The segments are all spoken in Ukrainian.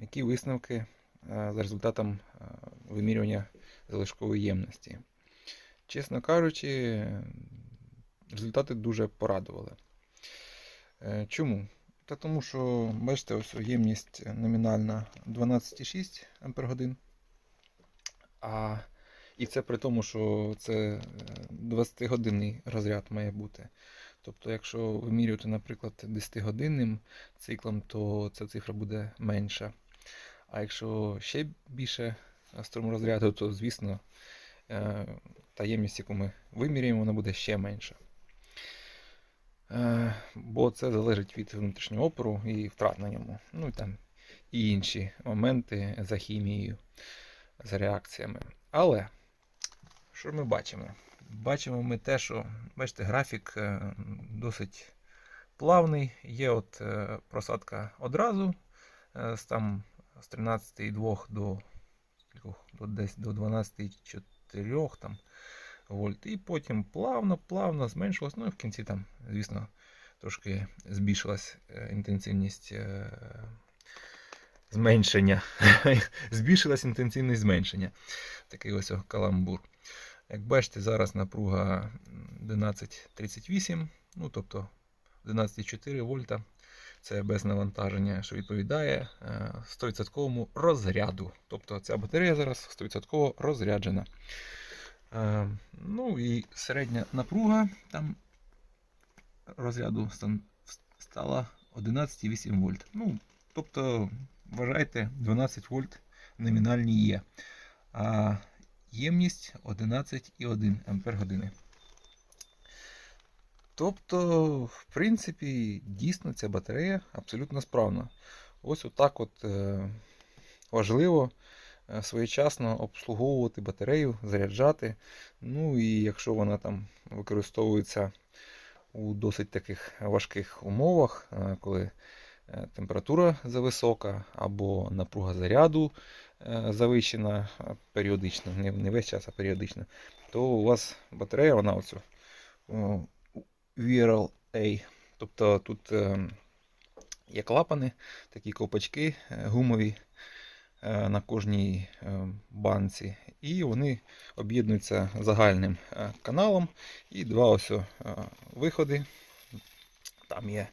які висновки е, за результатом е, вимірювання залишкової ємності. Чесно кажучи, результати дуже порадували. Е, Чому? Та тому що, бачите, ось ємність номінальна 12,6 Ах. А, і це при тому, що це 20-годинний розряд має бути. Тобто, якщо вимірювати, наприклад, 10-годинним циклом, то ця цифра буде менша. А якщо ще більше струморозряду, то, звісно, е, та ємність, яку ми вимірюємо, вона буде ще менша. Е, Бо це залежить від внутрішнього опору і втрат на ньому. Ну і там і інші моменти за хімією, за реакціями. Але що ми бачимо? Бачимо ми те, що бачите, графік е, досить плавний. Є от е, просадка одразу е, з там з 13,2 до, до до 12,4 там вольт. І потім плавно, плавно зменшилось. Ну і в кінці там, звісно, трошки збільшилась е, інтенсивність е, зменшення. Збільшилась інтенсивність зменшення. Такий ось каламбур. Як бачите, зараз напруга 11,38, ну тобто 11,4 вольта. Це без навантаження, що відповідає е, 100% розряду. Тобто ця батарея зараз 100% розряджена. Е, Ну і середня напруга там розряду стала 11,8 вольт. Ну, тобто, вважайте, 12 вольт номінальні є. А ємність 11,1 ампер години. Тобто, в принципі, дійсно ця батарея абсолютно справна. Ось отак от е, важливо е, своєчасно обслуговувати батарею, заряджати. Ну і якщо вона там використовується у досить таких важких умовах, е, коли температура зависока або напруга заряду завищена періодично, не весь час, а періодично, то у вас батарея, вона оцю о, VRL-A. Тобто тут е, є клапани, такі ковпачки е, гумові е, на кожній банці, і вони об'єднуються загальним каналом. І два ось виходи. Там є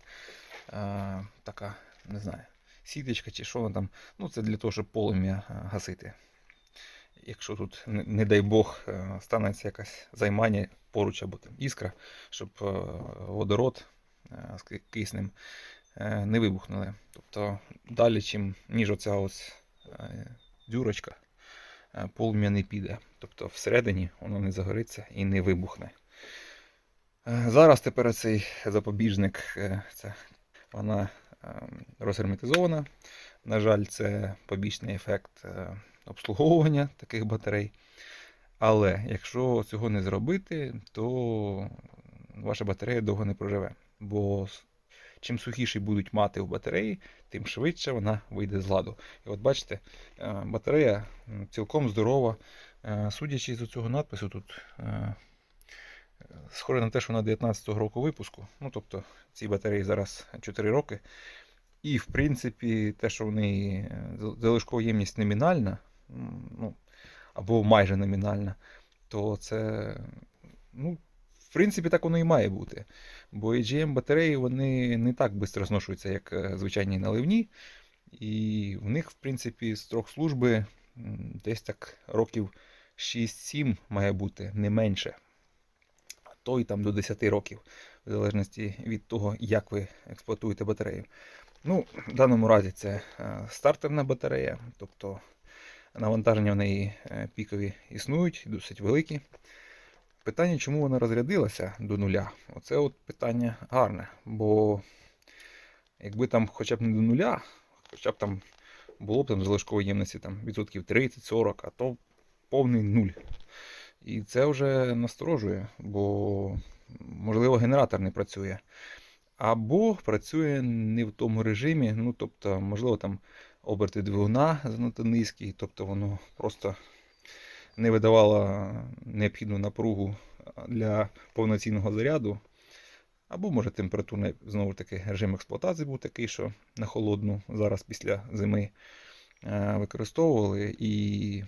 така, не знаю, сіточка чи що вона там. Ну, це для того, щоб полум'я гасити. Якщо тут, не, дай Бог, станеться якась займання поруч або там іскра, щоб е, водород е, з киснем е, не вибухнули. Тобто далі, чим, ніж оця ось дюрочка, полум'я не піде. Тобто всередині воно не загориться і не вибухне. Зараз тепер цей запобіжник, це, вона розгерметизована. На жаль, це побічний ефект обслуговування таких батарей. Але якщо цього не зробити, то ваша батарея довго не проживе. Бо чим сухіші будуть мати в батареї, тим швидше вона вийде з ладу. І от бачите, е, батарея цілком здорова. Е, Судячи з цього надпису, тут е, схоже на те, що вона 19-го року випуску. Ну, тобто цій батареї зараз 4 роки. І, в принципі, те, що в неї залишкова ємність номінальна, ну, або майже номінальна, то це, ну, в принципі, так воно і має бути. Бо AGM батареї вони не так швидко зношуються, як е, звичайні наливні. І в них, в принципі, строк служби десь так років 6-7 має бути, не менше. А то і там до 10 років, в залежності від того, як ви експлуатуєте батарею. Ну, в даному разі це е, стартерна батарея, тобто навантаження в неї е, пікові існують, досить великі. Питання, чому вона розрядилася до нуля, оце от питання гарне. Бо якби там хоча б не до нуля, хоча б там було б там залишкової ємності там, відсотків 30-40, а то повний нуль. І це вже насторожує, бо можливо генератор не працює. Або працює не в тому режимі, ну тобто, можливо, там оберти двигуна занадто низькі, тобто воно просто не видавало необхідну напругу для повноцінного заряду. Або, може, температурний, знову ж таки, режим експлуатації був такий, що на холодну зараз після зими е, використовували і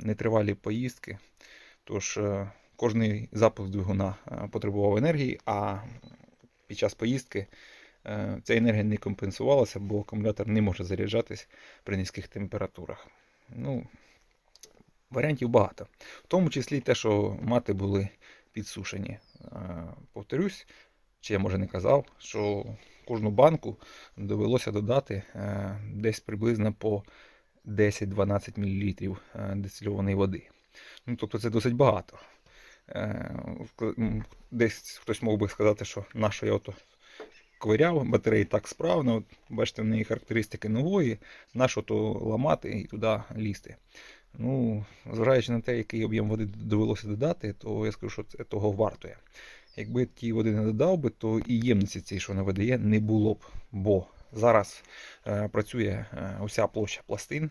нетривалі поїздки. Тож е, кожний запуск двигуна е, потребував енергії, а під час поїздки ця енергія не компенсувалася, бо акумулятор не може заряджатись при низьких температурах. Ну, варіантів багато. В тому числі те, що мати були підсушені. Е, Повторюсь, чи я може не казав, що кожну банку довелося додати е, десь приблизно по 10-12 мл дистильованої води. Ну, тобто це досить багато. Е, Десь хтось мог би сказати, що нащо я ото ковиряв, батареї так справно, от, бачите, в неї характеристики нової, нащо то ламати і туди лізти. Ну, зважаючи на те, який об'єм води довелося додати, то я скажу, що це того вартує. Якби ті води не додав би, то і ємниці цієї, що вона видає, не було б. Бо зараз е, працює е, уся площа пластин,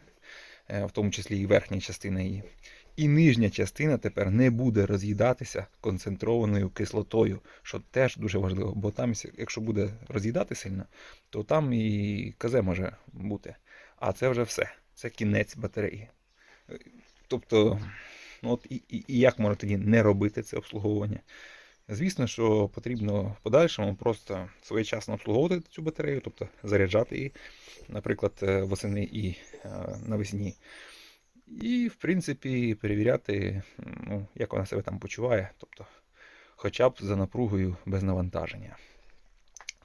е, в тому числі і верхня частина її. І нижня частина тепер не буде роз'їдатися концентрованою кислотою, що теж дуже важливо, бо там, якщо буде роз'їдати сильно, то там і КЗ може бути. А це вже все. Це кінець батареї. Тобто, ну от і, і, і як можна тоді не робити це обслуговування? Звісно, що потрібно в подальшому просто своєчасно обслуговувати цю батарею, тобто заряджати її, наприклад, е, восени і е, навесні. І, в принципі, перевіряти, ну, як вона себе там почуває, тобто хоча б за напругою без навантаження.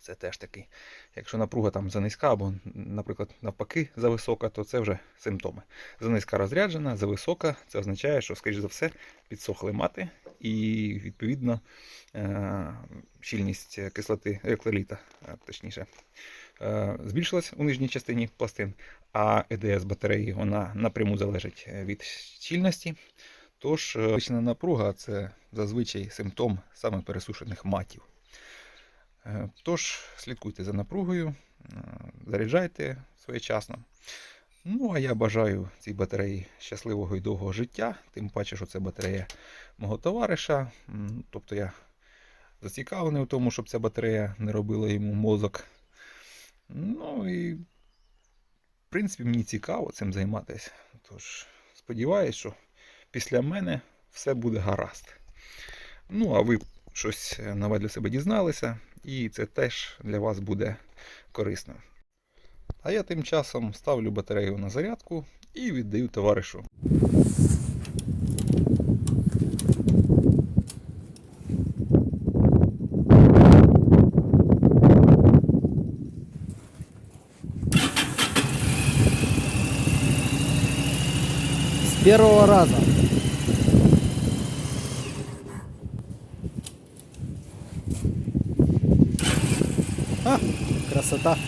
Це теж такий. Якщо напруга там занизька або, наприклад, навпаки, зависока, то це вже симптоми. Занизька розряджена, зависока, це означає, що, скоріш за все, підсохли мати, і відповідно е, щільність кислоти електроліта, е, точніше, е, збільшилась у нижній частині пластин, а ЕДС батареї вона напряму залежить від щільності. Тож, е, підвищена напруга це зазвичай симптом саме пересушених матів. Е, Тож, слідкуйте за напругою, е, заряджайте своєчасно. Ну, а я бажаю цій батареї щасливого і довгого життя, тим паче, що це батарея мого товариша. Тобто я зацікавлений у тому, щоб ця батарея не робила йому мозок. Ну і, в принципі, мені цікаво цим займатися. Тож, сподіваюсь, що після мене все буде гаразд. Ну, а ви щось нове для себе дізналися, і це теж для вас буде корисно. А я тим часом ставлю батарею на зарядку і віддаю товаришу. Первого раза. А, красота.